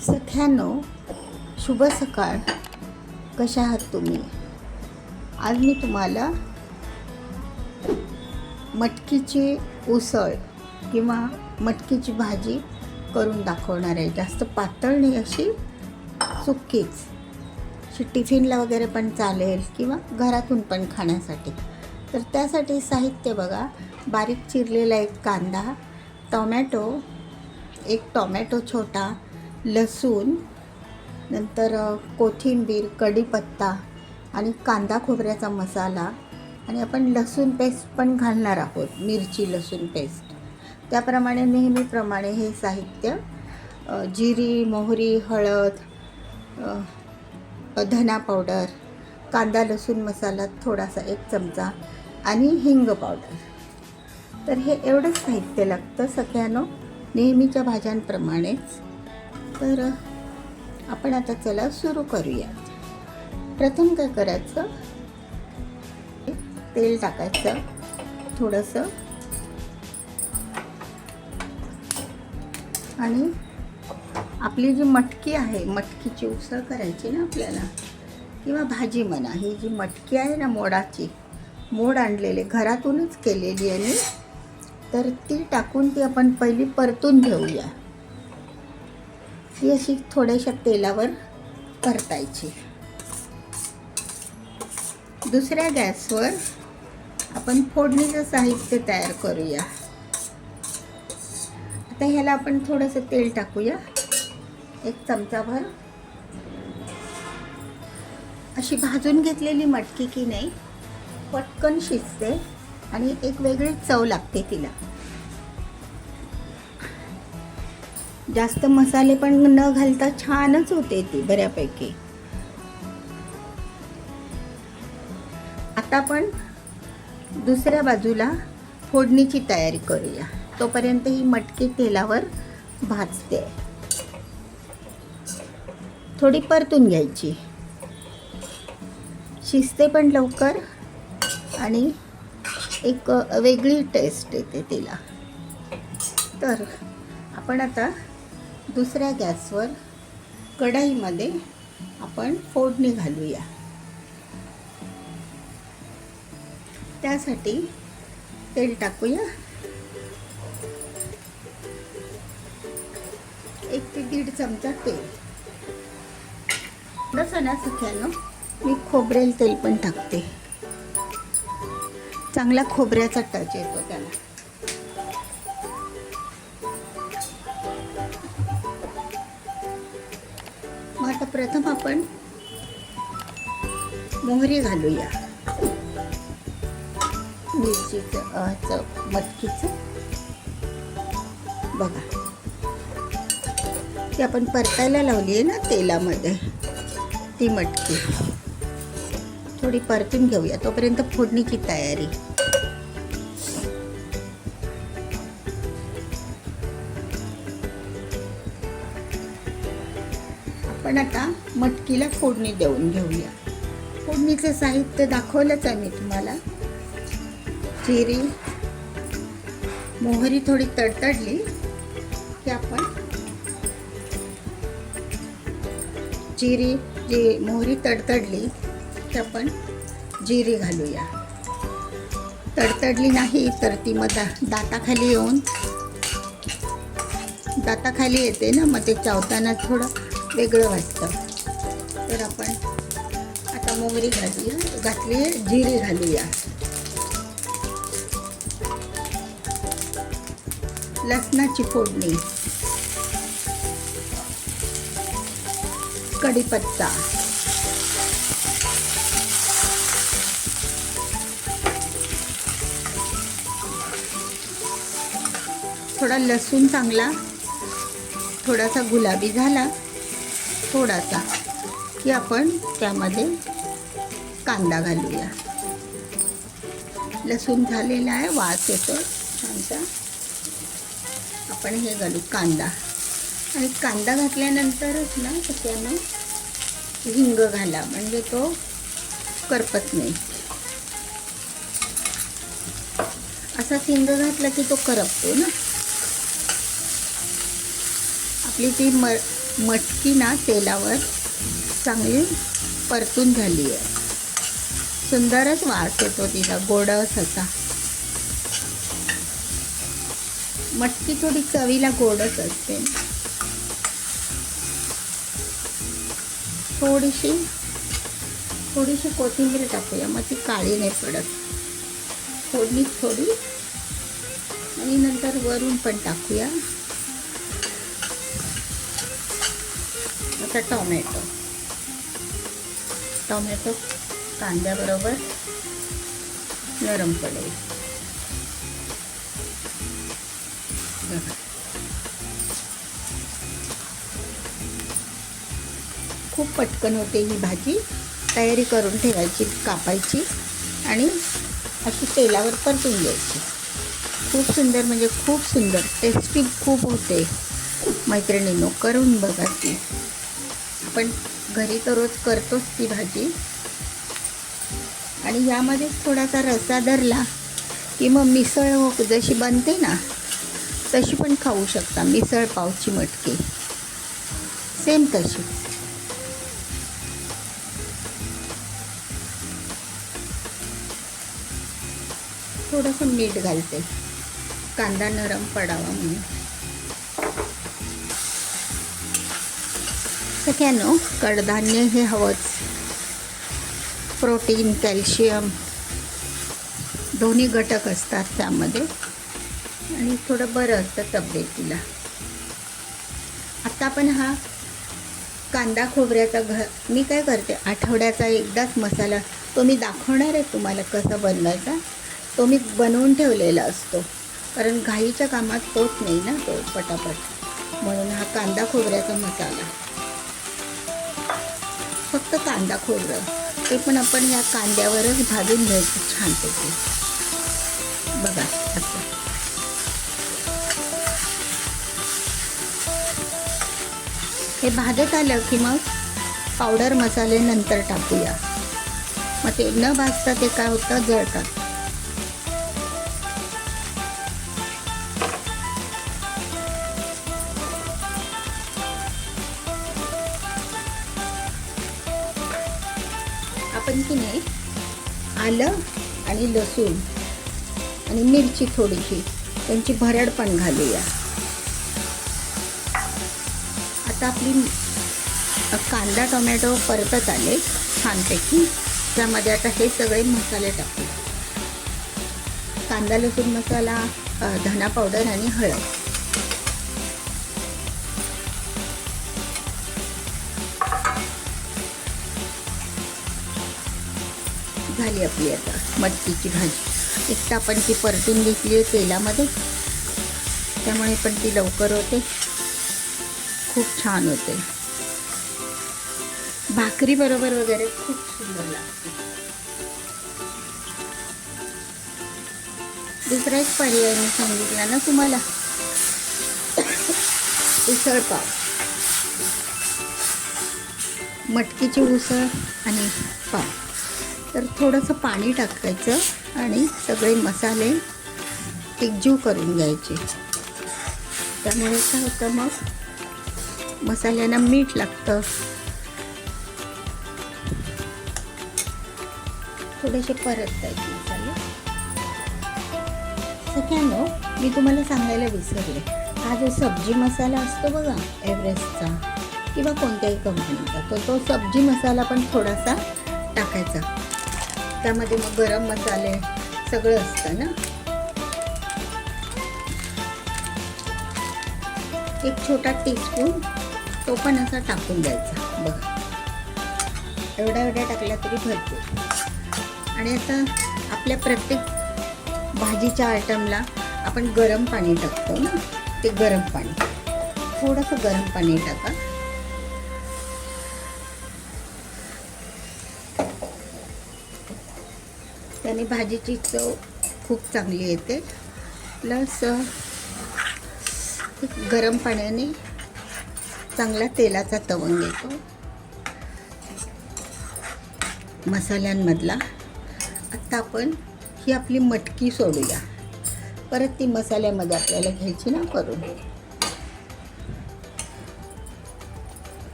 सख्यानो शुभ सकाळ. कशा आहात तुम्ही? आज मी तुम्हाला मटकीची उसळ किंवा मटकीची भाजी करून दाखवणार आहे. जास्त पातळ नाही अशी चुकीच अशी टिफिनला वगैरे पण चालेल किंवा घरातून पण खाण्यासाठी. तर त्यासाठी साहित्य बघा. बारीक चिरलेला एक कांदा टोमॅटो एक टोमॅटो छोटा लसूण नंतर कोथिंबीर कढीपत्ता आणि कांदा खोबऱ्याचा मसाला आणि आपण लसूण पेस्ट पण घालणार आहोत मिरची लसूण पेस्ट. त्याप्रमाणे नेहमीप्रमाणे हे साहित्य जिरी मोहरी हळद धना पावडर कांदा लसूण मसाला थोडासा एक चमचा आणि हिंग पावडर. तर हे एवढंच साहित्य लागतं सगळ्यांना नेहमीच्या भाज्यांप्रमाणेच. तर आपण आता चला सुरू करूया. प्रथम काय करायचं? तेल टाकायचं. थोडंसं. आणि आपली जी मटकी आहे मटकीची उसळ करायची ना आपल्याला किंवा भाजी म्हणा ही जी मटकी आहे ना मोडाची मोड आणलेले घरातूनच केलेली आहे तर ती टाकून ती आपण पहिली परतून घेऊया. ती अशी थोड्याशा तेलावर परतायची. दुसऱ्या गॅसवर आपण फोडणीचं साहित्य तयार करूया. आता ह्याला आपण थोडंसं तेल टाकूया. एक चमचाभर. अशी भाजून घेतलेली मटकी की नाही पटकन शिजते आणि एक वेगळी चव लागते तिला. जास्त मसाले पण न घालता छानच होते ती बऱ्यापैकी. आता आपण दुसऱ्या बाजूला फोडणीची तयारी करूया. तोपर्यंत ही मटकी तेलावर भाजते. थोडी परतून घ्यायची. शिजते पण लवकर आणि एक वेगळी टेस्ट येते तिला. तर आपण आता दुसऱ्या गॅसवर कढईमध्ये आपण फोडणी घालूया. त्यासाठी तेल टाकूया. एक ते दीड चमचा तेल. थोडंसं ना मी खोबरेल तेल पण टाकते. चांगला खोबऱ्याचा टच येतो त्याला. आता प्रथम आपण मोहरी घालूया. मिरचीचं मटकीचं. बघा. ती आपण परतायला लावली आहे ना तेलामध्ये ती मटकी. थोडी परतून घेऊया. तोपर्यंत फोडणीची तयारी. पण आता मटकीला फोडणी देऊन घेऊया. फोडणीचं साहित्य दाखवलंच आहे मी तुम्हाला. जिरी मोहरी थोडी तडतडली की आपण जिरी जी मोहरी तडतडली की आपण जिरी घालूया. तडतडली नाही तर ती मग दा दाताखाली येऊन दाताखाली येते ना मग ते चावताना थोडं वेगळं वाटतं. तर आपण आता मोगरी घातली घातली जिरी घालूया. लसणाची फोडणी. कढीपत्ता. थोडा लसूण चांगला थोडासा गुलाबी झाला. थोडासा की आपण त्यामध्ये कांदा घालूया. लसूण झालेला आहे वास येतो छानसा. आपण हे घालू कांदा. आणि कांदा घातल्यानंतरच ना त्यानं हिंग घाला म्हणजे तो करपत नाही. असा हिंग घातला की तो करपतो ना. आपली ती म मटकी ना तेलावर चांगली परतून झाली आहे. सुंदरच वास येतो तिला गोडस असा. मटकी थोडी चवीला गोडच असते. थोडीशी थोडीशी कोथिंबीर टाकूया मग ती काळी नाही पडत. फोडणी थोडी आणि नंतर वरून पण टाकूया. थोडासा टोमॅटो. टोमॅटो कांद्याबरोबर नरम पडेल. खूप पटकन होते ही भाजी. तयारी करून ठेवायची कापायची आणि अशी तेलावर परतून द्यायची खूप सुंदर म्हणजे खूप सुंदर टेस्टी खूप होते. मैत्रिणींनो करून बघा ती. आपण घरी तर रोज करतोच ती भाजी. आणि यामध्येच थोडासा रसा धरला की मग मिसळ हो जशी बनते ना तशी पण खाऊ शकता. मिसळ पावची मटकी. सेम तशी. थोडंसं मीठ घालते. कांदा नरम पडावा म्हणून. सगळ्यांनो कडधान्य हे हवंच. प्रोटीन कॅल्शियम दोन्ही घटक असतात त्यामध्ये. आणि थोडं बरं असतं तब्येतीला. आत्ता आपण हा कांदा खोबऱ्याचा घ मी काय करते आठवड्याचा एकदाच मसाला तो मी दाखवणार आहे तुम्हाला कसा बनवायचा. तो मी बनवून ठेवलेला असतो. कारण घाईच्या कामात तोच नाही ना तो पटापट. म्हणून हा कांदा खोबऱ्याचा मसाला. फक्त कांदा खोबरं. ते पण आपण या कांद्यावरच भाजून घ्यायचं. छानपैकी बघा असं हे भाजत आलं की मग पावडर मसाले नंतर टाकूया. मग ते न भाजता ते काय होतं? जळतात. आलं आणि लसूण आणि मिरची थोडीशी त्यांची भरड पण घालूया. आता आपली कांदा टोमॅटो परतत आले छानपैकी. त्यामध्ये आता हे सगळे मसाले टाकू. कांदा लसूण मसाला धना पावडर आणि हळद. झाली आपली आता मटकीची भाजी. एक तर आपण ती परतून घेतली आहे तेलामध्ये. त्यामुळे पण ती लवकर होते. खूप छान होते. भाकरी बरोबर वगैरे खूप सुंदर लागते. दुसरा एक पर्याय मी सांगितला ना तुम्हाला. उसळ पाव. मटकीची उसळ आणि पाव. तर थोडंसं पाणी टाकायचं आणि सगळे मसाले एकजीव करून घ्यायचे. त्यामुळे काय होतं मग? मसाल्यांना मीठ लागतं. थोडेसे परतायचे मसाले. सगळ्यांनो मी तुम्हाला सांगायला विसरले. हा जो सब्जी मसाला असतो बघा एव्हरेस्टचा किंवा कोणत्याही कंपनीचा तर तो सब्जी मसाला पण थोडासा टाकायचा. त्यामध्ये मग गरम मसाले सगळं असतं ना? एक छोटा टीस्पून तो पण असा टाकून द्यायचा. बघा. एवढ्या एवढ्या टाकल्या तरी भरपूर. आणि आता आपल्या प्रत्येक भाजीच्या आयटमला आपण गरम पाणी टाकतो ना? ते गरम पाणी. थोडंसं गरम पाणी टाका. त्याने भाजीची चव खूप चांगली येते. प्लस गरम पाण्याने चांगला तेलाचा तवंग येतो. मसाल्यांमधला. आत्ता आपण ही आपली मटकी सोडूया. परत ती मसाल्यामध्ये आपल्याला घ्यायची ना करून.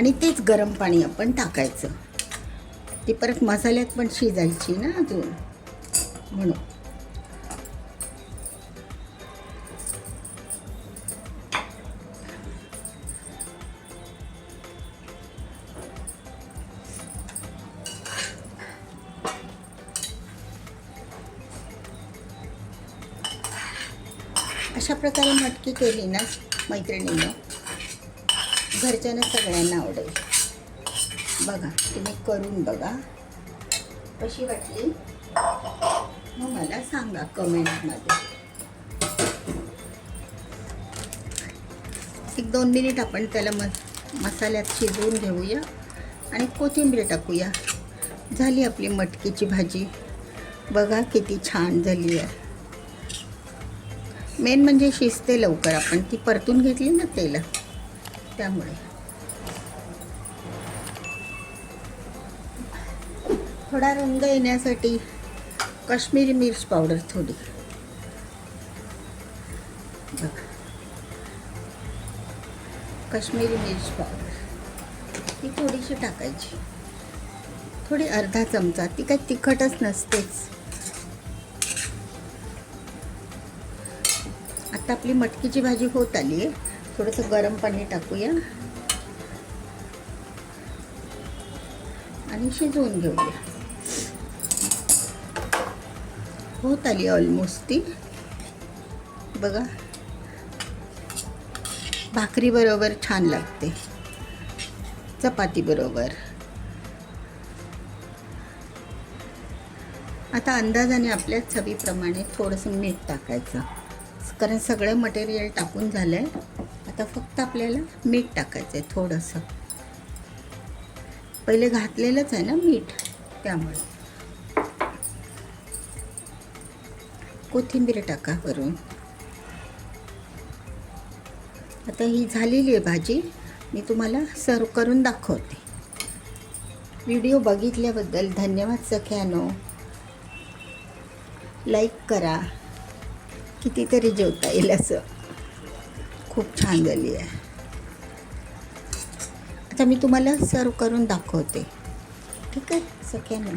आणि तेच गरम पाणी आपण टाकायचं. ती परत मसाल्यात पण शिजायची ना अजून. म्हणून. अशा प्रकारे मटकी केली ना मैत्रिणीनं. घरच्यांना सगळ्यांना आवडेल. बघा तुम्ही करून बघा. कशी वाटली? मग मला सांगा कमेंटमध्ये. एक दोन मिनिट आपण त्याला म मसाल्यात शिजवून घेऊया आणि कोथिंबीर टाकूया. झाली आपली मटकीची भाजी. बघा किती छान झाली आहे. मेन म्हणजे शिजते लवकर आपण. ती परतून घेतली ना तेला. त्यामुळे. थोडा रंग येण्यासाठी काश्मीरी मिर्च पावडर थोडी. काश्मीरी मिर्च पावडर. ती थोडीशी टाकायची. थोडी अर्धा चमचा. ती काही तिखटच नसतेच. आता आपली मटकीची भाजी होत आली आहे थोडंसं गरम पाणी टाकूया. आणि शिजवून घेऊया. होत आली ऑलमोस्ट ती. बघा. भाकरी बरोबर छान लागते. चपाती बरोबर. आता अंदाजाने आपल्या चवीप्रमाणे थोडंसं मीठ टाकायचं. कारण सगळं मटेरियल टाकून झालं आहे आता फक्त आपल्याला मीठ टाकायचं आहे थोडंसं. पहिले घातलेलंच आहे ना मीठ त्यामुळे. कोथिंबीर टाका वरून. आता ही झालेली आहे भाजी. मी तुम्हाला सर्व करून दाखवते. व्हिडिओ बघितल्याबद्दल धन्यवाद सख्यानो. लाईक करा. कितीतरी जेवता येईल असं. खूप छान झाली आहे. आता मी तुम्हाला सर्व करून दाखवते. ठीक आहे? सख्यानो.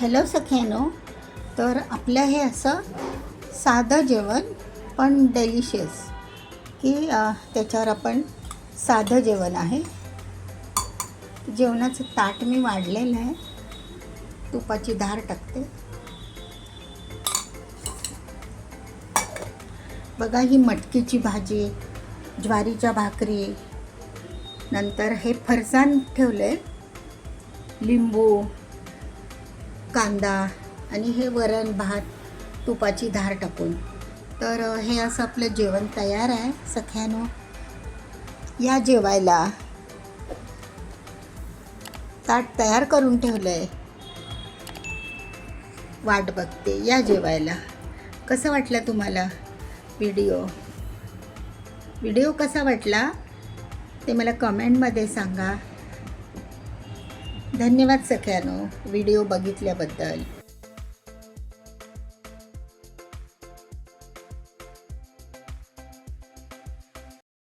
हॅलो सख्यानो. तर आपलं हे असं साधं जेवण पण डेलिशियस की त्याच्यावर आपण साधं जेवण आहे. जेवणाचं ताट मी वाढलेलं आहे. तुपाची धार टाकते. बघा ही मटकीची भाजी ज्वारीच्या भाकरी नंतर हे फरसाण ठेवलं आहे लिंबू कांदा आणि हे वरण भात तुपाची धार टाकून. तर हे असं आपलं जेवण तयार आहे. सख्यानो या जेवायला ताट तयार करून ठेवलं आहे वाट बघते या जेवायला. कसं वाटलं तुम्हाला? व्हिडिओ व्हिडिओ कसा वाटला? ते मला कमेंटमध्ये सांगा. धन्यवाद सख्यानो व्हिडिओ बघितल्याबद्दल.